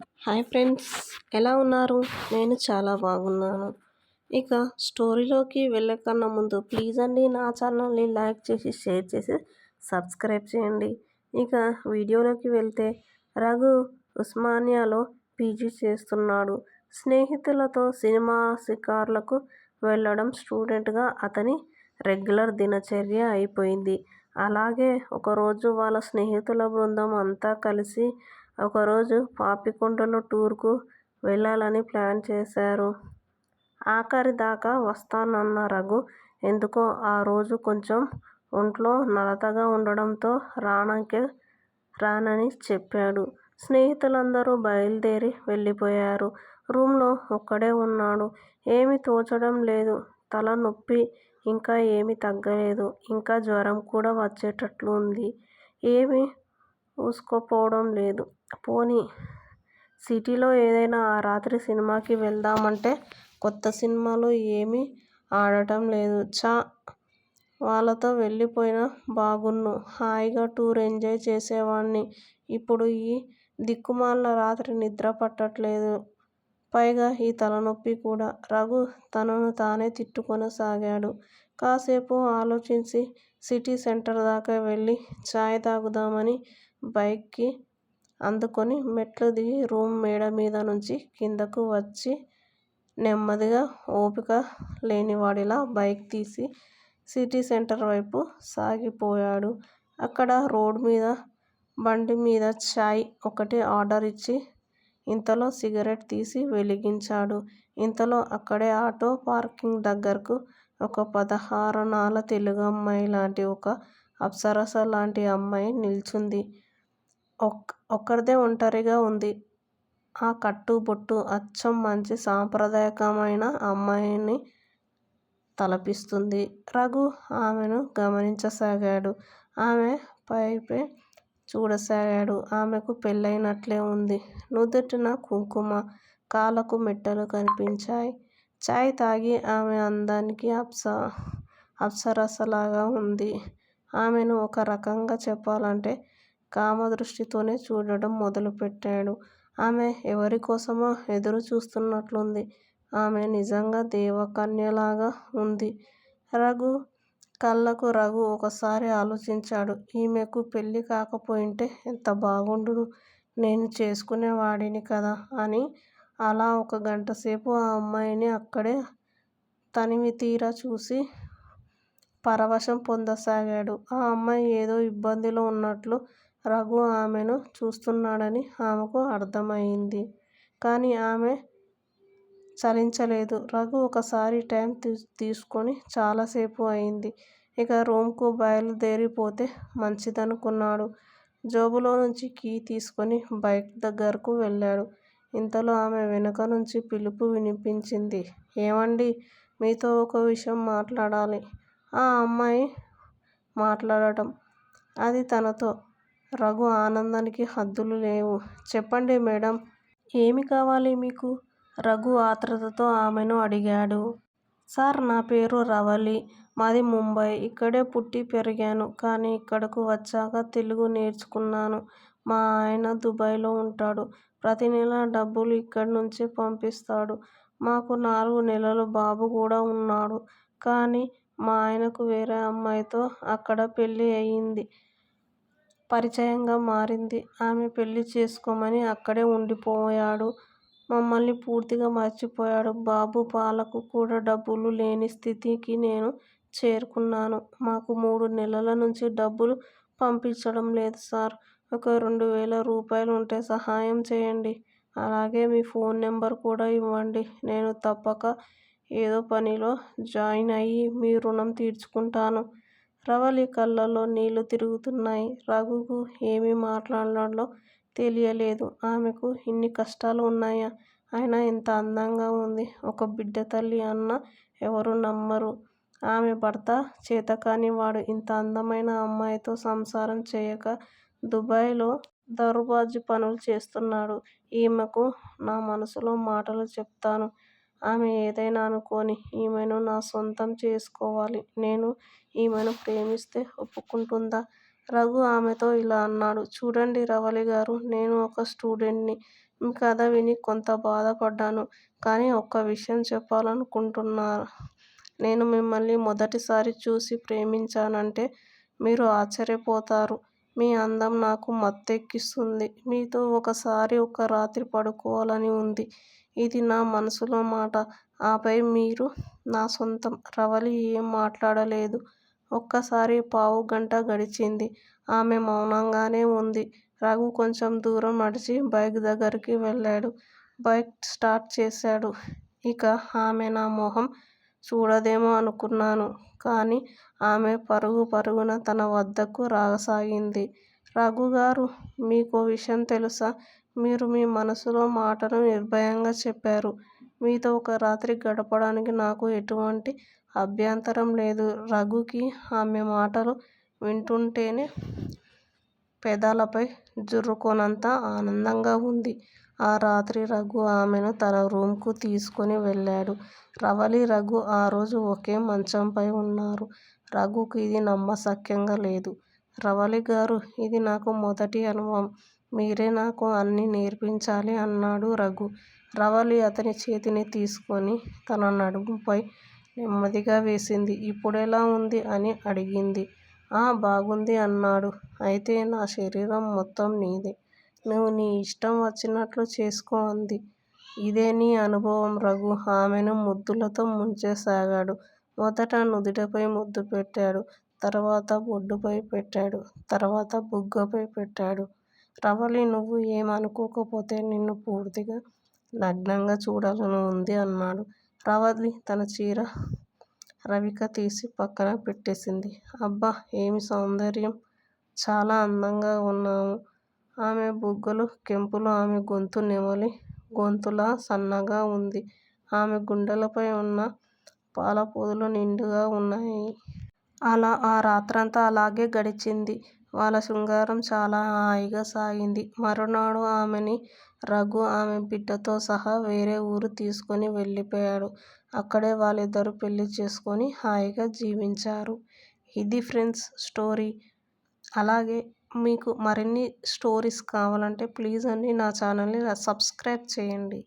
Hi friends ఎలా ఉన్నారు? నేను చాలా బాగున్నాను. ఇక స్టోరీలోకి వెళ్ళకన్నా ముందు ప్లీజ్ అండి నా ఛానల్ని లైక్ చేసి షేర్ చేసి సబ్స్క్రైబ్ చేయండి. ఇక వీడియోలోకి వెళ్తే రఘు ఉస్మానియాలో పీజీ చేస్తున్నాడు. స్నేహితులతో సినిమా షికార్లకు వెళ్ళడం స్టూడెంట్గా అతని రెగ్యులర్ దినచర్య అయిపోయింది. అలాగే ఒకరోజు వాళ్ళ స్నేహితుల బృందం అంతా కలిసి ఒకరోజు పాపికొండలు టూర్కు వెళ్ళాలని ప్లాన్ చేశారు. ఆఖరి దాకా వస్తానన్న రఘు ఎందుకో ఆ రోజు కొంచెం ఒంట్లో నలతగా ఉండడంతో రానంకే రానని చెప్పాడు. స్నేహితులందరూ బయలుదేరి వెళ్ళిపోయారు. రూమ్లో ఒక్కడే ఉన్నాడు. ఏమీ తోచడం లేదు. తల నొప్పి ఇంకా ఏమీ తగ్గలేదు. ఇంకా జ్వరం కూడా వచ్చేటట్లు ఉంది ఏమీ ఊసుకోపోవడం లేదు. పోనీ సిటీలో ఏదైనా ఆ రాత్రి సినిమాకి వెళ్దామంటే కొత్త సినిమాలు ఏమీ ఆడటం లేదు. ఛ! వాళ్ళతో వెళ్ళిపోయినా బాగున్ను. హాయిగా టూర్ ఎంజాయ్ చేసేవాణ్ణి. ఇప్పుడు ఈ దిక్కుమాలిన రాత్రి నిద్ర పట్టట్లేదు. పైగా ఈ తలనొప్పి కూడా. రఘు తనను తానే తిట్టుకొనసాగాడు. కాసేపు ఆలోచించి సిటీ సెంటర్ దాకా వెళ్ళి చాయ్ తాగుదామని బైక్కి అందుకొని మెట్లు దిగి రూమ్ మేడ మీద నుంచి కిందకు వచ్చి నెమ్మదిగా ఓపిక లేనివాడిలా బైక్ తీసి సిటీ సెంటర్ వైపు సాగిపోయాడు. అక్కడ రోడ్ మీద బండి మీద చాయ్ ఒకటి ఆర్డర్ ఇచ్చి ఇంతలో సిగరెట్ తీసి వెలిగించాడు. ఇంతలో అక్కడే ఆటో పార్కింగ్ దగ్గరకు ఒక పదహారణాల తెలుగు అమ్మాయి లాంటి ఒక అప్సరస లాంటి అమ్మాయి నిల్చుంది. ఒక్కరిదే ఒంటరిగా ఉంది. ఆ కట్టు బొట్టు అచ్చం మంచి సాంప్రదాయకమైన అమ్మాయిని తలపిస్తుంది. రఘు ఆమెను గమనించసాగాడు. ఆమె వైపే చూడసాగాడు. ఆమెకు పెళ్ళయినట్లే ఉంది. నుదుటిన కుంకుమ, కాళ్ళకు మెట్టలు కనిపించాయి. చాయ్ తాగి ఆమె అందానికి అప్సరసలాగా ఉంది. ఆమెను ఒక రకంగా చెప్పాలంటే కామదృష్టితోనే చూడడం మొదలుపెట్టాడు. ఆమె ఎవరికోసమో ఎదురు చూస్తున్నట్లుంది. ఆమె నిజంగా దేవకన్యలాగా ఉంది రఘు కళ్ళకు రఘు ఒకసారి ఆలోచించాడు. ఈమెకు పెళ్ళి కాకపోయింటే ఎంత బాగుండును. నేను చేసుకునేవాడిని కదా అని అలా ఒక గంటసేపు ఆ అమ్మాయిని అక్కడే తనివితీరా చూసి పరవశం పొందసాగాడు. ఆ అమ్మాయి ఏదో ఇబ్బందిలో ఉన్నట్లు రఘు ఆమెను చూస్తున్నాడని ఆమెకు అర్థమైంది కానీ ఆమె చలించలేదు. రఘు ఒకసారి టైమ్ తీసుకొని చాలాసేపు అయింది. ఇక రూమ్కు బయలుదేరిపోతే మంచిదనుకున్నాడు. జేబులోంచి కీ తీసుకొని బైక్ దగ్గరకు వెళ్ళాడు. ఇంతలో ఆమె వెనుక నుంచి పిలుపు వినిపించింది. ఏవండీ! మీతో ఒక విషయం మాట్లాడాలి ఆ అమ్మాయి మాట్లాడటం. అది తనతో. రఘు ఆనందానికి హద్దులు లేవు. చెప్పండి మేడం ఏమి కావాలి మీకు? రఘు ఆత్రతతో ఆమెను అడిగాడు. సార్! నా పేరు రవలి. మాది ముంబై. ఇక్కడే పుట్టి పెరిగాను. కానీ ఇక్కడకు వచ్చాక తెలుగు నేర్చుకున్నాను. మా ఆయన దుబాయ్లో ఉంటాడు ప్రతి నెల డబ్బులు ఇక్కడి నుంచి పంపిస్తాడు. మాకు నాలుగు నెలలు బాబు కూడా ఉన్నాడు. కానీ మా ఆయనకు వేరే అమ్మాయితో అక్కడ పెళ్ళి అయింది. పరిచయంగా మారింది. ఆమె పెళ్ళి చేసుకోమని అక్కడే ఉండిపోయాడు. మమ్మల్ని పూర్తిగా మర్చిపోయాడు. బాబు పాలకు కూడా డబ్బులు లేని స్థితికి నేను చేరుకున్నాను. మాకు మూడు నెలల నుంచి డబ్బులు పంపించడం లేదు సార్! ఒక రెండు వేల రూపాయలు రూపాయలుంటే సహాయం చేయండి. అలాగే మీ ఫోన్ నెంబర్ కూడా ఇవ్వండి. నేను తప్పక ఏదో పనిలో జాయిన్ అయి మీ రుణం తీర్చుకుంటాను. రవలి కళ్ళల్లో నీళ్ళు తిరుగుతున్నాయి. రఘుకు ఏమి మాట్లాడాలో తెలియలేదు. ఆమెకు ఇన్ని కష్టాలు ఉన్నాయా? అయినా ఎంత అందంగా ఉంది. ఒక బిడ్డ తల్లి అన్నా ఎవరూ నమ్మరు. ఆమె భర్త చేతకానివాడు ఇంత అందమైన అమ్మాయితో సంసారం చేయక దుబాయ్లో పనులు చేస్తున్నాడు. ఈమెకు నా మనసులో మాటలు చెప్తాను. ఆమె ఏదైనా అనుకోని. ఈమెను నా సొంతం చేసుకోవాలి. నేను ఈమెను ప్రేమిస్తే ఒప్పుకుంటుందా? రఘు ఆమెతో ఇలా అన్నాడు. చూడండి రవలిగారూ! నేను ఒక స్టూడెంట్ని. మీ కథ విని కొంత బాధపడ్డాను. కానీ ఒక్క విషయం చెప్పాలనుకుంటున్నా. నేను మిమ్మల్ని మొదటిసారి చూసి ప్రేమించానంటే మీరు ఆశ్చర్యపోతారు. మీ అందం నాకు మత్తెక్కిస్తుంది. మీతో ఒకసారి ఒక రాత్రి పడుకోవాలని ఉంది. ఇది నా మనసులో మాట. ఆపై మీరు నా సొంతం. రవలి ఏం మాట్లాడలేదు. ఒక్కసారి పావుగంట గడిచింది. ఆమె మౌనంగానే ఉంది. రఘు కొంచెం దూరం నడిచి బైక్ దగ్గరికి వెళ్ళాడు. బైక్ స్టార్ట్ చేశాడు. ఇక ఆమె నా మొహం చూడదేమో అనుకున్నాను. కానీ ఆమె పరుగు పరుగున తన వద్దకు రాసాగింది. రఘుగారూ! మీకో విషయం తెలుసా? మీరు మీ మనసులో మాటను నిర్భయంగా చెప్పారు. మీతో ఒక రాత్రి గడపడానికి నాకు ఎటువంటి అభ్యంతరం లేదు. రఘుకి ఆమె మాటలు వింటుంటేనే పెదాలపై జుర్రుకోనంత ఆనందంగా ఉంది. ఆ రాత్రి రఘు ఆమెను తన రూమ్కు తీసుకొని వెళ్ళాడు. రవలి, రఘు ఆ రోజు ఒకే మంచంపై ఉన్నారు రఘుకు ఇది నమ్మశక్యంగా లేదు. రవలిగారూ! ఇది నాకు మొదటి అనుభవం. మీరే నాకు అన్నీ నేర్పించాలి అన్నాడు రఘు. రవలి అతని చేతిని తీసుకొని తన నడుముపై నెమ్మదిగా వేసింది. ఇప్పుడెలా ఉంది? అని అడిగింది. ఆ బాగుంది అన్నాడు. అయితే నా శరీరం మొత్తం నీదే. నువ్వు నీ ఇష్టం వచ్చినట్లు చేసుకో అంది. ఇదే నీ అనుభవం రఘు ఆమెను ముద్దులతో ముంచేసాగాడు మొదట నుదుటపై ముద్దు పెట్టాడు. తర్వాత బొడ్డుపై పెట్టాడు. తర్వాత బుగ్గపై పెట్టాడు. రవలి నువ్వు ఏం అనుకోకపోతే నిన్ను పూర్తిగా నగ్నంగా చూడాలని ఉంది అన్నాడు. రవళి తన చీర రవిక తీసి పక్కన పెట్టేసింది. అబ్బా ఏమి సౌందర్యం! చాలా అందంగా ఉన్నాము ఆమె బుగ్గలు కెంపులు ఆమె గొంతు నెమలి గొంతులా సన్నగా ఉంది ఆమె గుండెలపై ఉన్న పాలపూదులు నిండుగా ఉన్నాయి అలా ఆ రాత్రంతా అలాగే గడిచింది. వాళ్ళ శృంగారం చాలా హాయిగా సాగింది. మరునాడు ఆమెని రఘు ఆమె బిడ్డతో సహా వేరే ఊరు తీసుకుని వెళ్ళిపోయాడు. అక్కడే వాళ్ళిద్దరూ పెళ్ళి చేసుకుని హాయిగా జీవించారు. ఇది ఫ్రెండ్స్ స్టోరీ. అలాగే మీకు మరిన్ని స్టోరీస్ కావాలంటే ప్లీజ్ అండి నా ఛానల్ని సబ్స్క్రైబ్ చేయండి.